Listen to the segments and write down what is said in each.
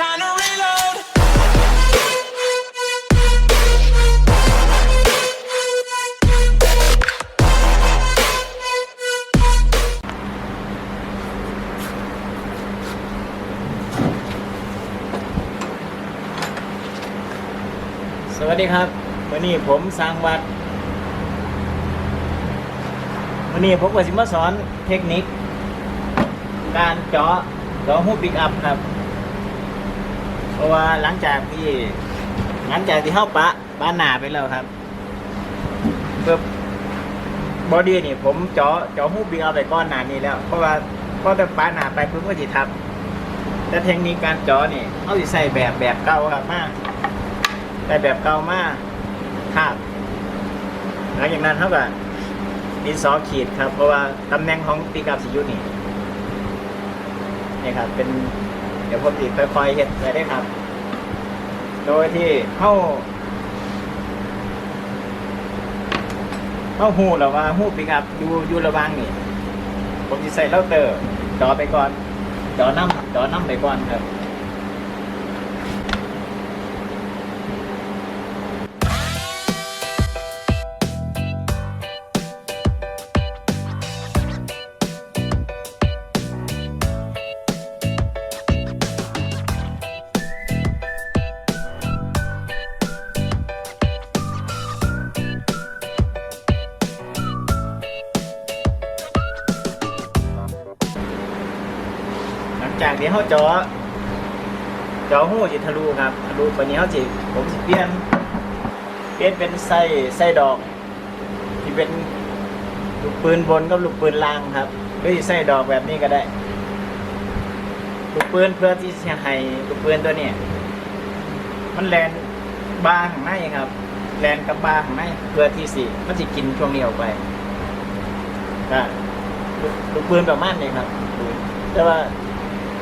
time to reload. สวัสดีครับวันนี้ผมสร้างวัดวันนี้ผมก็สิมาสอนเทคนิค การเจาะเจาะหูปิกอัพครับ ราะว่าหลังจากที่หลังจากที่เข้าปะปะหนาไปแล้วครับเพื่อบอดี้นี่ ผมเจาะเจาะหูปิกอัพไปก้อนหนานี้แล้ว เพราะว่าพอแต่ปะหนาไปเพิ่งก็จิทับแต่เทคนิคการเจาะนี่เขาสิใส่แบบแบบเก่าครับมากแต่แบบเก่ามากครับหลังจากนั้นเท่ากับดินสอขีดครับ เพราะว่าตำแหน่งของปีกับสิยุนี่นี่ครับ เป็นเดี๋ยวผมติดค่อยๆเห็ดไปได้ครับ โดยที่เข้าเข้าหูหรือว่าหูปีกับอยู่อยู่ระวังนี่ ผมจะใส่เลาเตอร์จอไปก่อนจอน้ำจอน้ำไปก่อนครับ จากที่เขาเจาะเจาะหูจิทะลุครับทะลุไปนี้เขาจิผมสิเปลี่ยนเปลี่ยนเป็นไส้ไส้ดอก ที่เป็นลูกปืนบนกับลูกปืนล่างครับหรือสิไส้ดอกแบบนี้ก็ได้ ลูกปืนเพื่อที่จะให้ลูกปืนตัวเนี้ยมันแลนบาข้างในครับ แลนกับบาข้างในเพื่อที่สิมันจะกินช่วงนี้ออกไปก็ลูกลูกปืนประมาณนี้ครับ แต่ว่า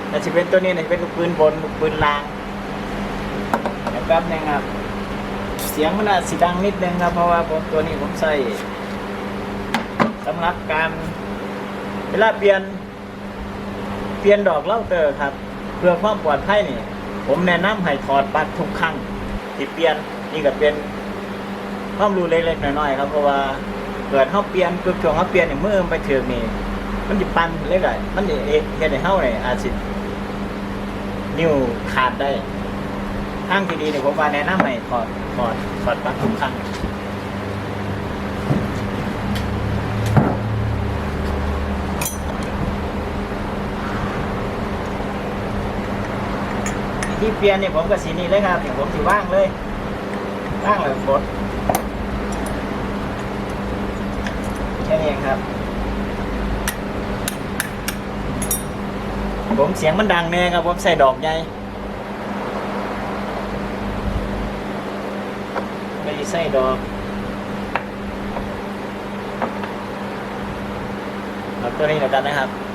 แต่จะเป็นตัวนี้นี่ยจะเป็นลูกปืนบนลูกปืนล่างเดี๋ยวแป๊บนึงครับ เสียงมันอาจสิดังนิดนึงครับ เพราะว่าผมตัวนี้ผมใส่สำหรับการเวลาเปลี่ยน เปลี่ยนดอกเล่าเตอร์ครับ เพื่อความปลอดภัยนี่ ผมแนะนำให้ถอดปลั๊กทุกครั้งที่เปลี่ยนนี่ก็เป็นความรู้เล็กๆน้อยๆครับเพราะว่าเกิดเขาเปลี่ยนคือช่วงเขาเปลี่ยนเนี่ยมือมันไปถือกนี่มันจะปันเล็กๆมันจะเอะเฮ็ดให้เฮาเนี่ยอาจสิ นิ้วขาดได้ทางที่ดีเนี่ยผมว่าแนะนำให้ถอดถอดถอดปลั๊กทุกครั้งที่เปลี่ยนเนี่ยผมกับสีนี้เลยครับเดี๋ยวผมสิว่างเลยว่างเลยกดแค่นี้เองครับ ผมเสียงมันดังแน่ครับผมใส่ดอกใหญ่ไม่ใส่ดอกเอาตัวนี้แล้วกันนะครับ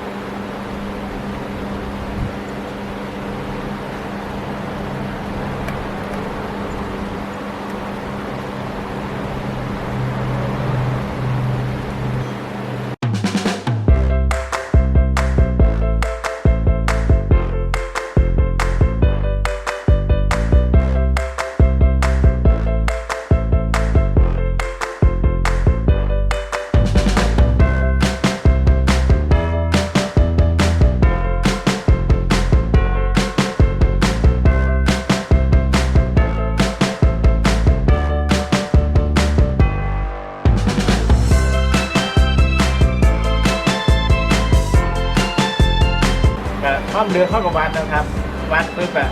ข้ามเรือเข้ากับวัดนะครับ วัดปุ๊บอะ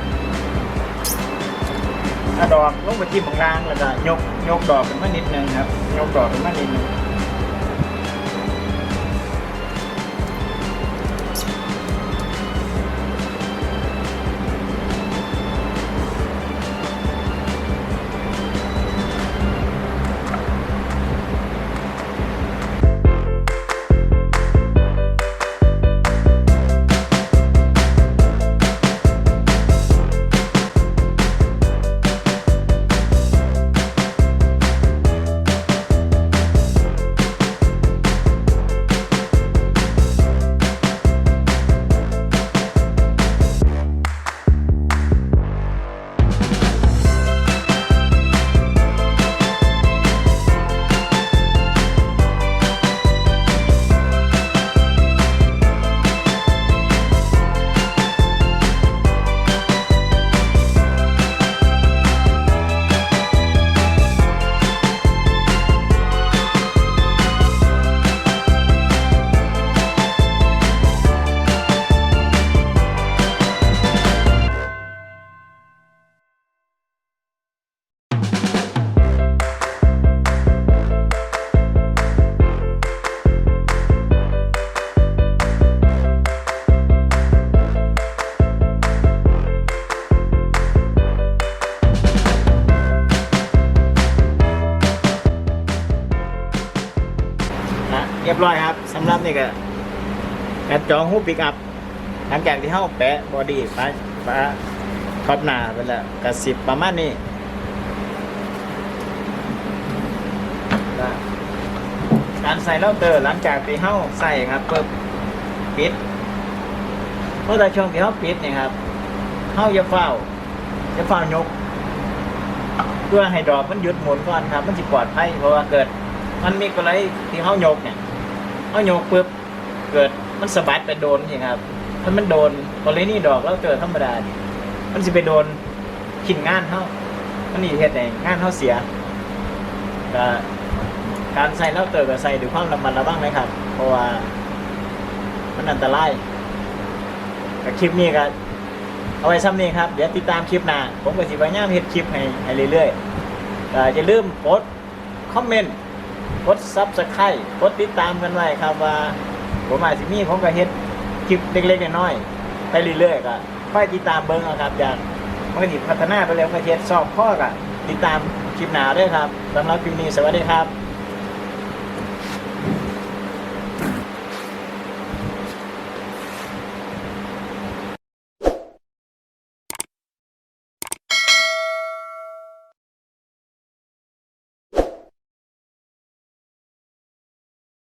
ถ้าดอกลงไปที่ของล่างแล้วก็ยกยกดอกขึ้นมานิดนึงครับ ยกดอกขึ้นมานิดนึง ร้อยครับสำหรับนี่ก็การจองหูปิกอัพหลังจากที่เข้าแปะบอดี้ฟ้าฟ้าท็อปหน้าไปแล้วกระสิบประมาณนี้การใส่เลาเตอร์หลังจากที่เข้าใส่ครับเพิ่มปิดเพราะแต่ช่วงที่เขาปิดนี่ครับเข้าอย่าเฝ้าอย่าเฝ้ายกเพื่อให้ดอกมันหยุดหมุนก่อนครับ มันจะปลอดภัยเพราะว่าเกิด มันมีกรณีที่เข้ายกเนี่ย เขาโยกปุ๊บเกิดมันสะบัดไปโดนนี่ครับถ้ามันโดนกรณีดอกแล้วเกิดธรรมดานี่มันจะไปโดนขินงานเขามันนี่เหตุไหนงานเขาเสียก็การใส่เล้าเตอร์กับใส่ด้วยความระมัดระวังนะครับ เพราะว่ามันอันตรายกับคลิปนี้ก็เอาไว้ซ้ำนี้ครับ เดี๋ยวติดตามคลิปหน้าผมก็สิพยายามเฮ็ดคลิปให้ให้เรื่อยๆอย่าลืมกดคอมเมนต์ กดซับสไครต์กดติดตามกันไว้ครับว่า ผมอาจจะมีผมก็เฮ็ดคลิปเล็กๆน้อยๆไปเรื่อยๆก็ค่อยติดตามเบิ้งครับอยากมันก็สิพัฒนาไปแล้วก็เฮ็ดสอบข้อก็ติดตามคลิปหนาด้วยครับสำหรับคลิปนี้สวัสดีครับ